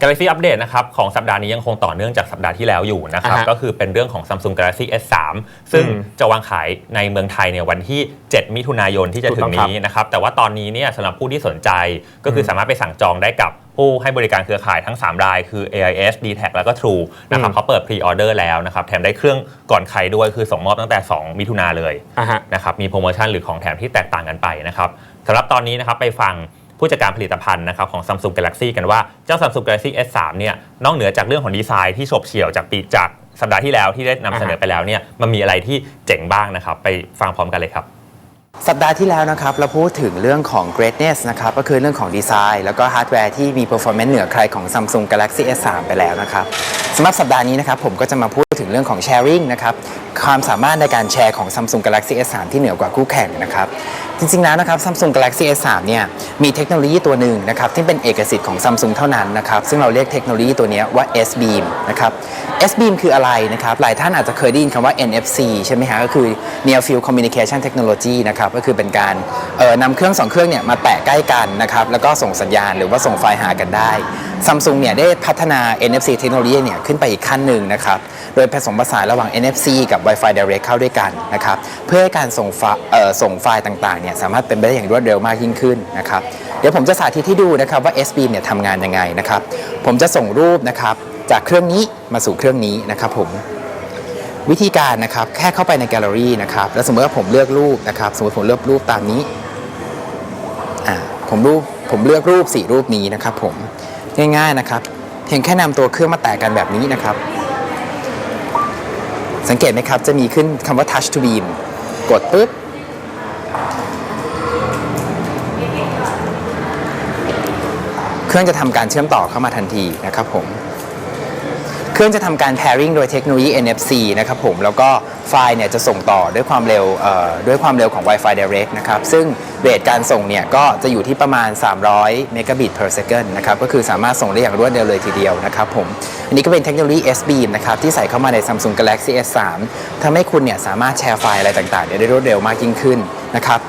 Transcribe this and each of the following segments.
Galaxy Update นะครับของสัปดาห์นี้ยังคงต่อเนื่องจากสัปดาห์ที่แล้วอยู่นะครับ อ่าฮะก็คือเป็นเรื่องของ Samsung Galaxy S3 ซึ่งอืมจะวางขายในเมืองไทยเนี่ยวันที่ 7 มิถุนายนที่จะถูกถึต้องงครับนี้นะครับ แต่ว่าตอนนี้เนี่ยสำหรับผู้ที่สนใจก็คือสามารถไปสั่งจองได้กับผู้ให้บริการเครือข่ายทั้ง 3 รายคือ AIS d t a c แล้วก็ True นะครับอืม เขาเปิดพรีออเดอร์แล้วนะครับแถมได้เครื่องก่อนใครด้วยคือส่งมอบตั้งแต่ 2 มิถุนาเลย อะฮะ นะครับมีโปรโมชั่นหรือของแถมที่แตกต่างกันไปนะครับสำหรับตอนนี้นะครับไปฟัง ผู้จัดการผลิตภัณฑ์นะครับของ Samsung Galaxy กันว่าเจ้า Samsung Galaxy S3 เนี่ยนอกเหนือจากเรื่องของดีไซน์ที่ฉบเฉี่ยวจากปีจากสัปดาห์ที่แล้วที่ได้นำเสนอไปแล้วเนี่ยมันมีอะไรที่เจ๋งบ้างนะครับไปฟังพร้อมกันเลยครับ สัปดาห์ที่แล้วนะครับเราพูดถึงเรื่องของ greatness นะครับก็คือเรื่องของดีไซน์ แล้วก็ฮาร์ดแวร์ที่มี performance เหนือใครของ Samsung Galaxy S3 ไปแล้วนะครับสำหรับสัปดาห์นี้นะครับผมก็จะมาพูด ถึงเรื่องของ sharing นะครับความสามารถในการแชร์ของ Samsung Galaxy S3 ที่เหนือกว่าคู่แข่งนะครับจริงๆแล้วนะครับ Samsung Galaxy S3 เนี่ยมีเทคโนโลยีตัวหนึ่งนะครับที่เป็นเอกสิทธิ์ของ Samsung เท่านั้นนะครับซึ่งเราเรียกเทคโนโลยีตัวนี้ว่า S Beam นะครับ S Beam คืออะไรนะครับหลายท่านอาจจะเคยได้ยินคำว่า NFC ใช่ไหมฮะก็คือ Near Field Communication Technology นะครับก็คือเป็นการเอ่อนำเครื่องสองเครื่องเนี่ยมาแตะใกล้กันนะครับแล้วก็ส่งสัญญาณหรือว่าส่งไฟล์หากันได้ Samsung เนี่ยได้พัฒนา NFC เทคโนโลยีเนี่ยขึ้นไปอีกขั้นหนึ่งนะครับ โดยผสมผสานระหว่าง NFC กับ Wi-Fi Direct เข้าด้วยกันนะครับ เพื่อให้การส่งไฟล์เอ่อส่งไฟล์ต่างๆเนี่ยสามารถเป็นไปได้อย่างรวดเร็วมากยิ่งขึ้นนะครับ เดี๋ยวผมจะสาธิตให้ดูนะครับว่า S Beam เนี่ยทำงานยังไงนะครับ ผมจะส่งรูปนะครับจากเครื่องนี้มาสู่เครื่องนี้นะครับผมวิธีการนะครับแค่เข้าไปในแกลเลอรี่นะครับแล้วสมมติว่าผมเลือกรูปนะครับ สมมติผมเลือกรูปตามนี้อ่าผมรูปผมเลือกรูปสี่รูปนี้นะครับผม ง่ายๆนะครับ เพียงแค่นำตัวเครื่องมาแตะกันแบบนี้นะครับ สังเกตไหมครับ จะมีขึ้นคำว่า touch to beam กดปุ๊บ เครื่องจะทำการเชื่อมต่อเข้ามาทันทีนะครับผม เครื่องจะทำการ pairing โดยเทคโนโลยี NFC นะครับผม แล้วก็ไฟล์เนี่ยจะส่งต่อด้วยความเร็วด้วยความเร็วของ Wi-Fi Direct นะครับ ซึ่งเรทการส่งเนี่ยก็จะอยู่ที่ประมาณ 300 เมกะบิต per second นะครับ ก็คือสามารถส่งได้อย่างรวดเร็วเลยทีเดียวนะครับผม อันนี้ก็เป็นเทคโนโลยี S Beam นะครับที่ใส่เข้ามาใน Samsung Galaxy S3 ทำให้คุณเนี่ยสามารถแชร์ไฟล์อะไรต่างๆได้รวดเร็วมากยิ่งขึ้นนะครับ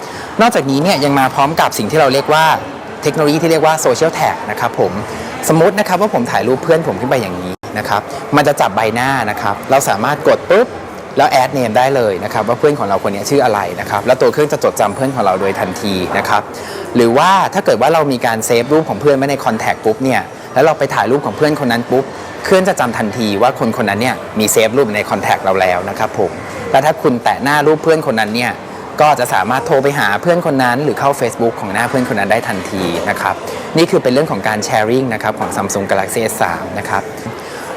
นอกจากนี้เนี่ยยังมาพร้อมกับสิ่งที่เราเรียกว่าเทคโนโลยีที่เรียกว่า Social Tag นะครับผมสมมตินะครับว่าผมถ่ายรูปเพื่อนผมขึ้นไปอย่างนี้ นะครับ มันจะจับใบหน้านะครับ เราสามารถกดปุ๊บแล้วแอดเนมได้เลยนะครับว่าเพื่อนของเราคนนี้ชื่ออะไรนะครับแล้วตัวเครื่องจะจดจำเพื่อนของเราโดยทันทีนะครับหรือว่าถ้าเกิดว่าเรามีการเซฟรูปของเพื่อนไว้ในคอนแทคปุ๊บเนี่ยแล้วเราไปถ่ายรูปของเพื่อนคนนั้นปุ๊บเครื่องจะจำทันทีว่าคนคนนั้นเนี่ยมีเซฟรูปในคอนแทคเราแล้วนะครับผมแล้วถ้าคุณแตะหน้ารูปเพื่อนคนนั้นเนี่ยก็จะสามารถโทรไปหาเพื่อนคนนั้นหรือเข้า Facebook ของหน้าเพื่อนคนนั้นได้ทันทีนะครับนี่คือเป็นเรื่องของการแชร์ริงนะครับของ Samsung Galaxy S3 นะครับ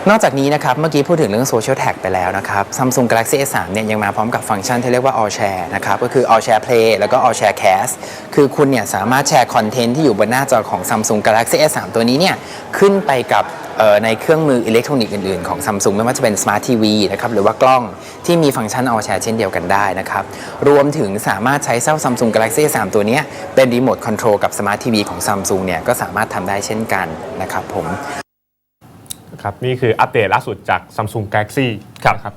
นอกจากนี้นะครับ เมื่อกี้พูดถึงเรื่อง Social Tag ไปแล้วนะครับ Samsung Galaxy S3 เนี่ยยังมาพร้อมกับฟังก์ชันที่เรียกว่า All Share นะครับ ก็คือ All Share Play แล้วก็ All Share Cast คือคุณเนี่ยสามารถแชร์คอนเทนต์ที่อยู่บนหน้าจอของ Samsung Galaxy S3 ตัวนี้เนี่ยขึ้นไปกับในเครื่องมืออิเล็กทรอนิกส์อื่นๆของ Samsung ไม่ว่าจะเป็น Smart TV นะครับหรือว่ากล้องที่มีฟังก์ชัน All Share เช่นเดียวกันได้นะครับ รวมถึงสามารถใช้เจ้า Samsung Galaxy S3 ตัวนี้เป็นรีโมทคอนโทรลกับ Smart TV ของ Samsung เนี่ยก็สามารถทำได้เช่นกันนะครับผม ครับนี่คืออัปเดตล่าสุดจาก Samsung Galaxy ครับนะครับ